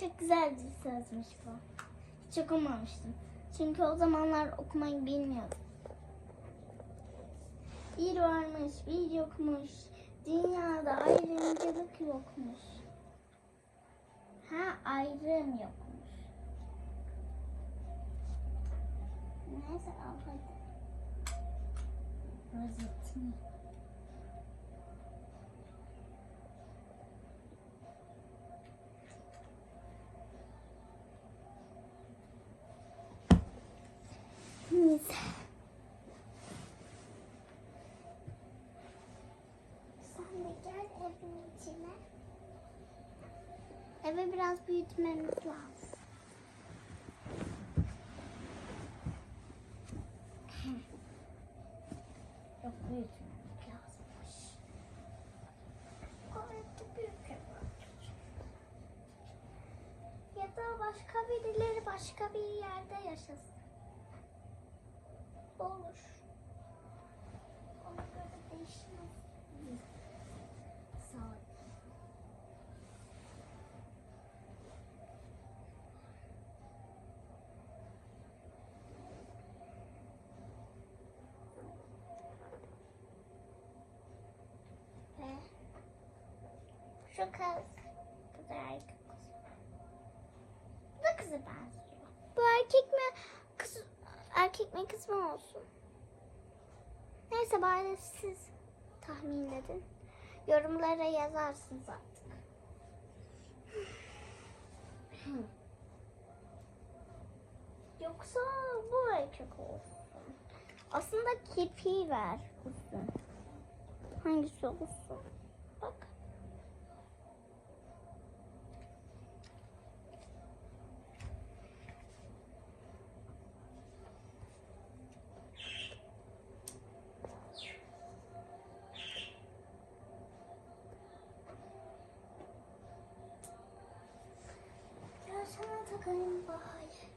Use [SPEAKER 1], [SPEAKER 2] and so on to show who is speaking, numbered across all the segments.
[SPEAKER 1] Çok güzel bir sözmüş bu. Hiç okumamıştım. Çünkü o zamanlar okumayı bilmiyordum. Bir varmış, bir yokmuş. Dünyada ayrımcılık yokmuş. Ha ayrım yokmuş. Neyse al hadi. Rozetini. Neyse. Sen de gel evin içine. Eve biraz büyütmemiz lazım. Yok büyütmemiz lazımmış. Gayet de büyük ev. Ya da başka birileri başka bir yerde yaşasın. Şu kız, bu da erkek kız. Bu da kızı benziyor. Bu erkek mi kız erkek mi kız mı olsun? Neyse bari siz tahmin edin. Yorumlara yazarsınız artık. Yoksa bu erkek olsun. Aslında kirpiği ver uzun. Hangisi olsun? Ya sana takayım bari.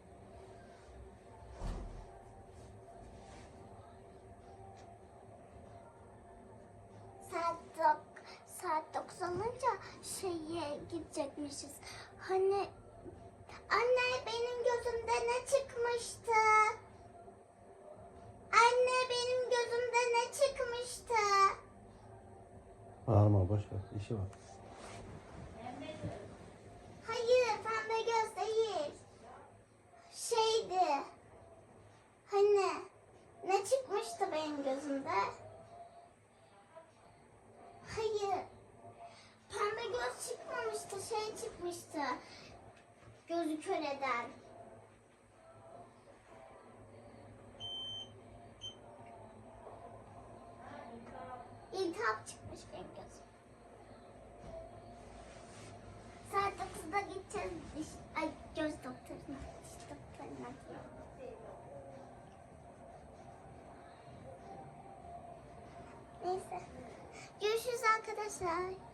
[SPEAKER 1] Saat, dok saat 9 olunca şeye gidecekmişiz. Hani anne benim gözümde ne çıkmıştı? Anne benim gözümde ne çıkmıştı?
[SPEAKER 2] Bağırma boş ver. işi var.
[SPEAKER 1] Hayır değil. Şeydi. Hani ne çıkmıştı benim gözümde? Hayır. Pembe göz çıkmamıştı. Şey çıkmıştı. Gözü kör eden. İltihap çıkmış benim gözüm. Saat 9'da gideceğiz ay göz doktoruna, diş doktoruna. Neyse. Görüşürüz arkadaşlar.